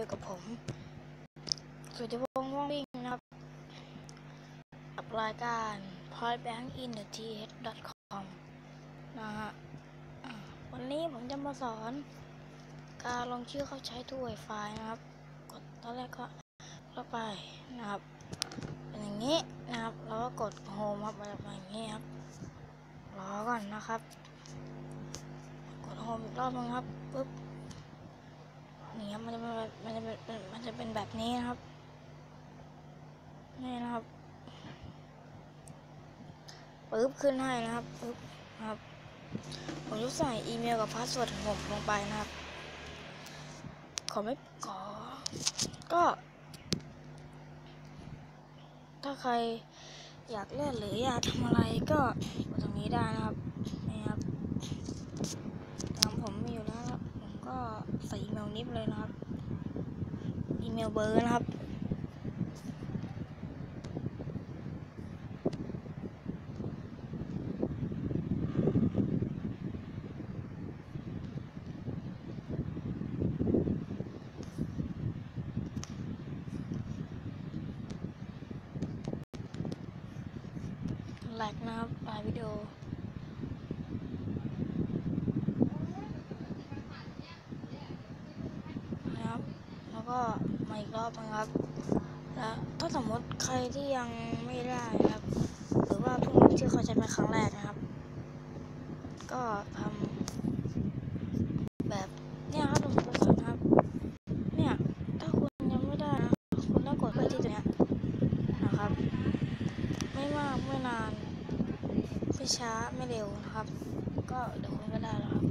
อยู่กับผม สุทธิพงษ์ว่องวิ่งนะครับกับรายการ pointbankin.th.com นะฮะ วันนี้ผมจะมาสอน การลงชื่อเข้าใช้ตู้ Wi-Fi นะครับ กดตอนแรกก็เข้าไปนะครับ เป็นอย่างนี้นะครับ แล้วก็กดโฮมครับมันจะมาอย่างนี้ครับ รอก่อนนะครับ กดโฮมอีกรอบนึงครับปุ๊บ นี่ครับมันจะเป็นมันจะเป็นมันจะเป็นแบบนี้นะครับนี่นะครับปึ๊บขึ้นให้นะครับปึ๊บนะครับผมจะใส่อีเมลกับพาสเวิร์ดของผมลงไปนะครับ ขอไม่ขอ ก็ ถ้าใครอยากเล่นหรืออยากทำอะไรก็ตรงนี้ได้นะครับนี่ครับตามผมมีอยู่แล้วครับผมก็ ใส่อีเมลนิฟเลยนะครับ อีเมลเบอร์นะครับแหลกนะครับไลฟ์วิดีโอ นะครับ แล้ว ก็มาอีกรอบนะครับ แล้วถ้าสมมติใครที่ยังไม่ได้นะครับ หรือว่าเพิ่งที่เขาใช้เป็นครั้งแรกนะครับ ก็ทำแบบเนี่ยครับทุกคนครับ เนี่ยถ้าคุณยังไม่ได้นะคุณต้องกดไปที่ตัวเนี้ยนะครับ ไม่มากไม่นานไม่ช้าไม่เร็วนะครับ ก็เดี๋ยวคุณก็ได้แล้วครับ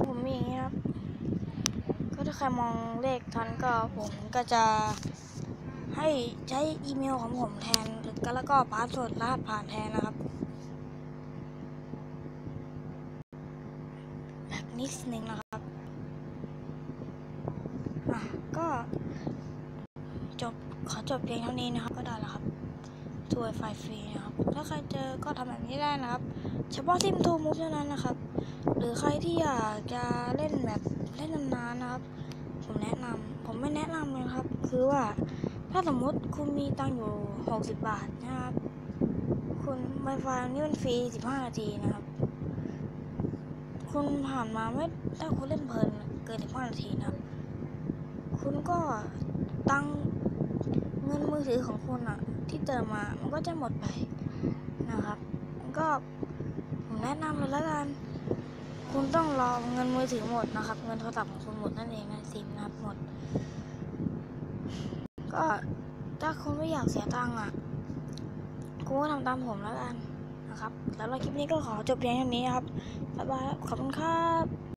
ผมมี อย่างนี้ครับ ก็ถ้าใครมองเลขทันก็ผมก็จะให้ใช้อีเมลของผมแทนหรือก็แล้วก็พาสเวิร์ดรหัสผ่านแทนนะครับ แบบนิดนึงนะครับอะก็จบขอจบเพียงเท่านี้นะครับก็ได้แล้วครับ ทัวร์ไฟฟรีนะครับ ถ้าใครเจอก็ทำแบบนี้ได้นะครับ เฉพาะทีมทูมูฟเท่านั้นนะครับ หรือใครที่อยากจะเล่นแบบเล่นนานๆนะครับ ผมแนะนำผมไม่แนะนำเลยครับ คือว่าถ้าสมมุติคุณมีตังอยู่ 60 บาทนะครับ คุณ Wi-Fi นี่มันฟรี 15 นาทีนะครับ คุณผ่านมาไม่ถ้าคุณเล่นเพลินเกิน 15 นาทีนะครับ คุณก็ตัง อถือของคุณอะที่เติมมามันก็จะหมดไปนะครับมันก็ผมแนะนำเลยแล้วกัน คุณต้องรอเงินมือถือหมดนะครับ เงินโทรศัพท์ของคุณหมดนั่นเองนะซิมนะหมด ก็ถ้าคุณไม่อยากเสียตังค์อะคุณก็ทำตามผมแล้วกันนะครับแล้วคลิปนี้ก็ขอจบเพียงเท่านี้ครับบ๊ายบายขอบคุณครับ